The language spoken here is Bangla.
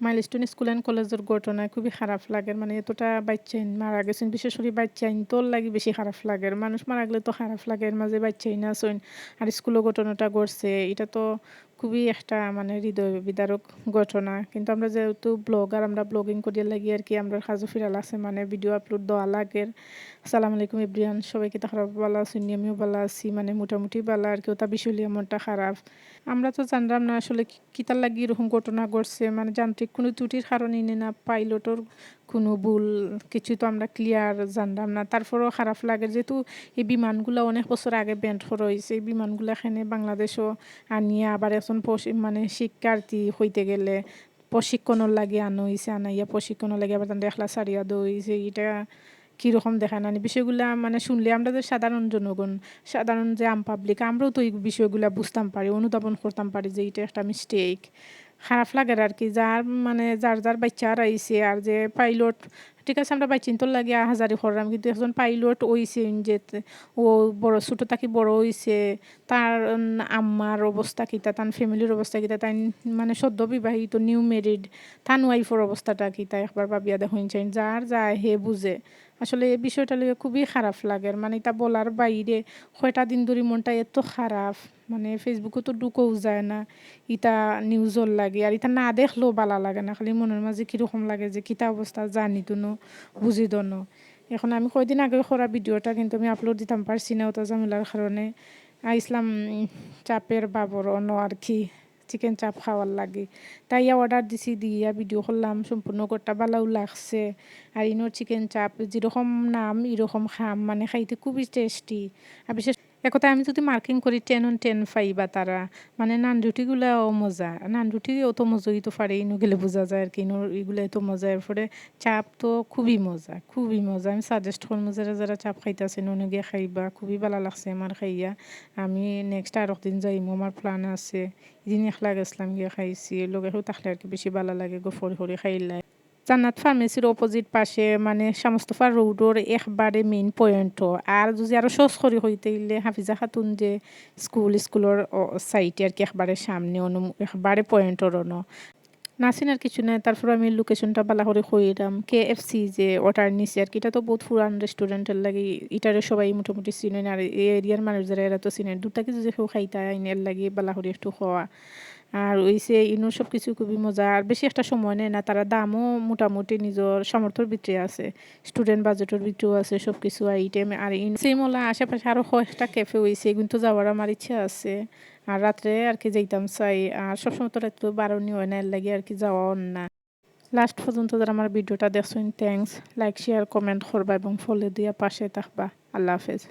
মাইলস্টোন স্কুল অ্যান্ড কলেজের ঘটনায় খুবই খারাপ লাগে। মানে এতটা বাচ্চাইন মারা গেছেন, বিশেষ করে বাচ্চাইন তোর লাগি বেশি খারাপ লাগে। মানুষ মারা গেলে তো খারাপ লাগে, এর মাঝে বাচ্চাই না সইন আর স্কুলের ঘটনাটা ঘটছে। এটা তো খুবই একটা মানে হৃদয় বিদারক ঘটনা। কিন্তু আমরা যেহেতু ব্লগার, আমরা ব্লগিং করিয়া লাগি আর কি, আমরা খাজু ফিরাল আছে মানে ভিডিও আপলোড দেওয়া লাগে। সালাম আলাইকুম ইব্রিয়ান, সবাইকে তো খারাপ ভালো আছি, আমিও ভালো আছি মানে মোটামুটি ভালো আর কি ওটা বিষয় মনটা খারাপ। আমরা তো জানলাম না আসলে কিতার লাগি এরকম ঘটনা ঘটছে মানে যান্ত্রিক কোনো ত্রুটির কারণে না পাইলটর কোনো ভুল, কিছু তো আমরা ক্লিয়ার জানলাম না। তারপরেও খারাপ লাগে যেহেতু এই বিমানগুলো অনেক বছর আগে ব্যান্ড করা হয়েছে। এই বিমানগুলো এখানে বাংলাদেশও আনিয়ে আবার এখন মানে শিক্ষার্থী হইতে গেলে প্রশিক্ষণের লাগে আনো হয়েছে আনাইয়া প্রশিক্ষণের লাগে আবার তাদের এখলা সারিয়া দইছে এটা কীরকম দেখা না। বিষয়গুলা মানে শুনলে আমরা যে সাধারণ জনগণ, সাধারণ যে আম পাবলিক আমরাও তো এই বিষয়গুলা বুঝতাম পারি, অনুধাবন করতাম পারি যে এটা একটা মিস্টেক খারাপ লাগে আর কি। যার মানে যার যার বাচ্চা আইছে আর যে পাইলট ঠিক আছে, আমরা বাইচিন্তর লাগে, হাজারি করলাম কিন্তু একজন পাইলট ওইছে যে ও বড় ছোটো তাকে বড় হইছে, তার আম্মার অবস্থা কিতা, তার ফ্যামিলির অবস্থা কিতা, তাই মানে সদ্য বিবাহিত নিউ মেরিড তান ওয়াইফের অবস্থাটা কিতা, একবার ভাবিয়া দেখুন যার যায় হে বুঝে। আসলে এই বিষয়টা লেগে খুবই খারাপ লাগে মানে এটা বলার বাইরে কয়টা দিন ধরে মনটা এত খারাপ মানে ফেসবুকে তো ঢুকেও যায় না ইটা নিউজর লাগে, আর ইটা না দেখলেও ভালো লাগে না, খালি মনের মাঝে কীরকম লাগে যে কিতা অবস্থা জানি তো বুঝি দনো। এখন আমি কয়দিন আগে করা ভিডিওটা কিন্তু আমি আপলোড দিতাম, পারছি না ওটা জামিলার কারণে। ইসলাম চাপের বাবর, অন্য আর কি চিকেন চাপ খাওয়ার লাগে। তাই অর্ডার দিছি, দিয়া ভিডিও করলাম, সম্পূর্ণ গোটা বালাও লাগছে। আর ইনোর চিকেন চাপ যেরকম নাম, এরকম খাম মানে খাইতে খুবই টেস্টি আর বিশেষ একথা আমি যদি মার্কিং করি টেন অন টেন পাইবা তারা মানে নান রুটিগুলাও মজা। নান রুটি অত মজাই তো পারে ইনো গেলে বোঝা যায় আর কি ইনো এগুলো এত মজা। এরপরে চাপ তো খুবই মজা খুবই মজা। আমি সাজেস্ট করব যারা যারা চাপ খাইতে খাইতেছে নুনে গিয়ে খাইবা, খুবই ভালো লাগছে আমার খাইয়া। আমি নেক্সট আর একদিন যাইমো, আমার প্ল্যান আছে। এদিন একলা গেছিলাম গিয়ে খাইছি লগে থাকলে আর কি বেশি ভালো লাগে গো, ফরি ফরি খাইলাই জান্নাত ফার্মেসির অপোজিট পাশে মানে সামস্তফা রোডের একবারে মেইন পয়েন্ট আর যদি আরও সহজ করে হইতে গেলে হাফিজা খাতুন যে স্কুল স্কুলের সাইটে আর কি একবারে সামনে অনু, একবারে পয়েন্টর অন। নাসিনার কিছু নাই, তারপর আমি লোকেশনটা বালা করে কইরাম। কে এফ সি যে অর্ডার নিচে আর কি, এটা তো বহুত পুরান রেস্টুরেন্টের লাগে, এটারে সবাই মোটামুটি চিনেন আর এই এরিয়ার মানুষ যারা এরা তো চিনেন। দুটা কিছু যে কেউ খাইতা আইনের লাগে বালা করে একটু খাওয়া। আর ওইসে ইনো সব কিছু খুবই মজা। আর বেশি একটা সময় নেয় না, তারা দামও মোটামুটি নিজের সামর্থ্যর ভিতরে আছে। স্টুডেন্ট বাজেটের ভিতরেও আছে সব কিছু আইটেম আর ইন সেমলা আশেপাশে আরও কয়েকটা ক্যাফে হয়েছে কিন্তু যাওয়ার আমার ইচ্ছা আছে। আর রাত্রে আর কি যাইতাম, চাই, আর সবসময় তো রাত্রে বারণি হয় না, এর লাগে আর কি যাওয়া না। লাস্ট পর্যন্ত যারা আমার ভিডিওটা দেখছেন থ্যাংকস লাইক শেয়ার কমেন্ট করবা এবং ফলো দিয়া পাশে থাকবা। আল্লাহ হাফেজ।